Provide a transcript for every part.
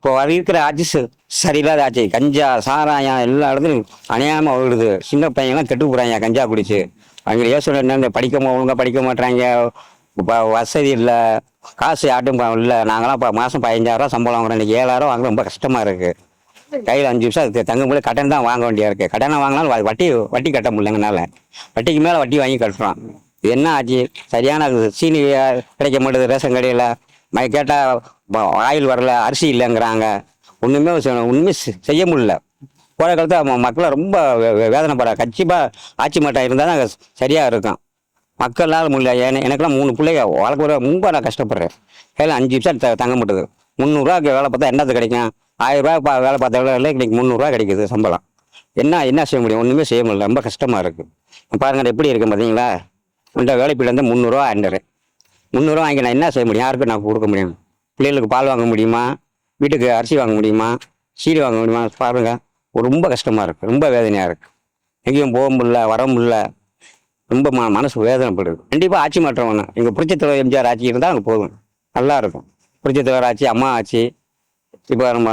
இப்போ இருக்கிற ஆட்சி சரியில்லாத ஆட்சி. கஞ்சா சாராயம் எல்லா இடத்துலையும் அணையாம விழுது. சின்ன பையன்லாம் கெட்டு போகிறாங்க கஞ்சா குடிச்சு. அவங்க யோசனை என்ன இந்த படிக்க ஒழுங்காக படிக்க மாட்டாங்க இப்போ வசதி இல்லை. காசு யார்ட்டும் இல்லை. நாங்களாம் இப்போ மாதம் பதினஞ்சாயிரம் சம்பளம் வாங்குறோம். இன்னைக்கு ஏழாயிரம் வாங்க ரொம்ப கஷ்டமாக இருக்குது கையில் அஞ்சு நிமிஷம் அது தங்க முடியல கடன் தான் வாங்க வேண்டியா இருக்குது கடனை வாங்கினாலும் வட்டி வட்டி கட்ட முடியலங்கனால வட்டிக்கு மேலே வட்டி வாங்கி கட்டுறோம் இது என்ன ஆச்சு? சரியான சீனி கிடைக்க மாட்டேது ரேஷன் கடையில். மை கேட்டால் ஆயில் வரல அரிசி இல்லைங்கிறாங்க. ஒன்றுமே ஒன்றுமே செய்ய முடியல. போகிற காலத்தில் மக்களை ரொம்ப வே- வே- வேதனைப்பட கட்சிப்பாக ஆட்சி மாட்டம் இருந்தால் தான் சரியாக இருக்கும். மக்களால் முடியல. ஏன்னா எனக்கெல்லாம் மூணு பிள்ளைங்க வளர்க்குற ரொம்ப நான் கஷ்டப்படுறேன். கையில் அஞ்சு நிமிஷம் த- தங்க மாட்டுது. முந்நூறுரூவாக்கு வேலை பார்த்தா என்னது கிடைக்கும்? ஆயிரம் ரூபாய் பா வேலை பார்த்த வேலை இன்னைக்கு முந்நூறுரூவா கிடைக்குது சம்பளம். என்ன என்ன செய்ய முடியும்? ஒன்றுமே செய்ய முடியல. ரொம்ப கஷ்டமாக இருக்குது பாருங்க எப்படி இருக்கு பார்த்தீங்களா இந்த வேலைப்பீடு வந்து முந்நூறுரூவா ஆண்டுறேன் முந்நூறுரூவா வாங்கி நான் என்ன செய்ய முடியும்? யாருக்கும் நான் கொடுக்க முடியும்? பிள்ளைங்களுக்கு பால் வாங்க முடியுமா? வீட்டுக்கு அரிசி வாங்க முடியுமா? சீடி வாங்க முடியுமா? பாருங்கள் ரொம்ப கஷ்டமாக இருக்குது ரொம்ப வேதனையாக இருக்குது எங்கேயும் போக முடியல வர முடியல. ரொம்ப ம மனசு வேதனைப்படுது. கண்டிப்பாக ஆட்சி மாற்றம் வேணும். எங்கள் பிடிச்ச தலைவர் எம்ஜிஆர் ஆட்சி இருந்தால் அங்கே போதும். நல்லா இருக்கும். தலைவர் ஆட்சி அம்மா ஆட்சி. இப்போ நம்ம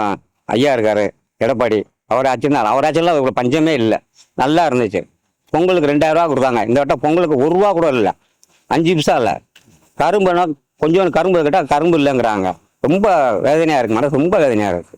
ஐயா இருக்கார் எடப்பாடி. அவர் ஆட்சி தான் அவர் ஆட்சியெல்லாம் ஒரு பஞ்சமே இல்லை. நல்லா இருந்துச்சு. பொங்கலுக்கு ரெண்டாயிரரூவா கொடுத்தாங்க. இந்த வட்டம் பொங்கலுக்கு ஒரு ரூபா கூட இல்லை. அஞ்சு நிமிஷம் இல்லை. கரும்புனா கொஞ்சம் கரும்பு கேட்டால் கரும்பு இல்லைங்கிறாங்க. ரொம்ப வேதனையாக இருக்குது மனசு ரொம்ப வேதனையாக இருக்குது